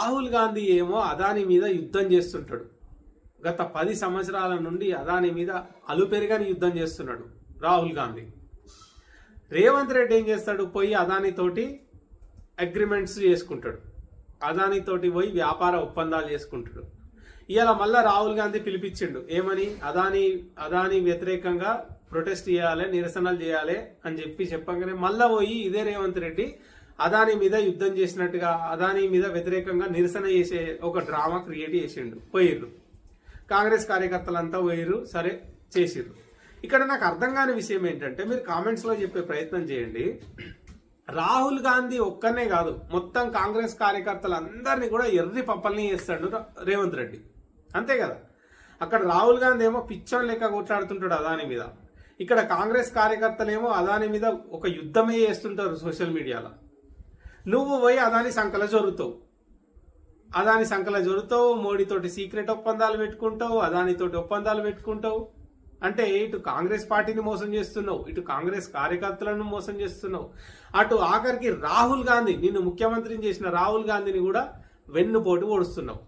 రాహుల్ గాంధీ ఏమో అదాని మీద యుద్ధం చేస్తుంటాడు. గత పది సంవత్సరాల నుండి అదాని మీద అలుపెరుగని యుద్ధం చేస్తున్నాడు రాహుల్ గాంధీ. రేవంత్ రెడ్డి ఏం చేస్తాడు? పోయి అదానితోటి అగ్రిమెంట్స్ చేసుకుంటాడు. అదానితోటి పోయి వ్యాపార ఒప్పందాలు చేసుకుంటాడు. ఇవాళ మళ్ళా రాహుల్ గాంధీ పిలిపించిండు. ఏమని? అదాని అదాని వ్యతిరేకంగా ప్రొటెస్ట్ చేయాలి నిరసనలు చేయాలి అని చెప్పి చెప్పగానే మళ్ళా పోయి ఇదే రేవంత్ రెడ్డి అదాని మీద యుద్ధం చేసినట్టుగా అదాని మీద వ్యతిరేకంగా నిరసన చేసే ఒక డ్రామా క్రియేట్ చేసిండు పోయిర్రు. కాంగ్రెస్ కార్యకర్తలంతా పోయిర్రు సరే చేసిర్రు. ఇక్కడ నాకు అర్థం కాని విషయం ఏంటంటే మీరు కామెంట్స్లో చెప్పే ప్రయత్నం చేయండి. రాహుల్ గాంధీ ఒక్కనే కాదు మొత్తం కాంగ్రెస్ కార్యకర్తలందరినీ కూడా ఎర్రి పప్పల్ని చేస్తాడు రేవంత్ రెడ్డి. అంతే కదా? అక్కడ రాహుల్ గాంధీ ఏమో పిచ్చం లెక్క కొట్లాడుతుంటాడు అదాని మీద. ఇక్కడ కాంగ్రెస్ కార్యకర్తలేమో అదాని మీద ఒక యుద్ధమే చేస్తుంటారు సోషల్ మీడియాలో. నువ్వు పోయి అదాని సంకల జరుగుతావు అదాని సంకల జరుగుతావు మోడీతోటి సీక్రెట్ ఒప్పందాలు పెట్టుకుంటావు అదానితోటి ఒప్పందాలు పెట్టుకుంటావు. అంటే ఇటు కాంగ్రెస్ పార్టీని మోసం చేస్తున్నావు ఇటు కాంగ్రెస్ కార్యకర్తలను మోసం చేస్తున్నావు. అటు ఆఖరికి రాహుల్ గాంధీ నిన్ను ముఖ్యమంత్రిని చేసిన రాహుల్ గాంధీని కూడా వెన్నుపోటు ఓడుస్తున్నావు.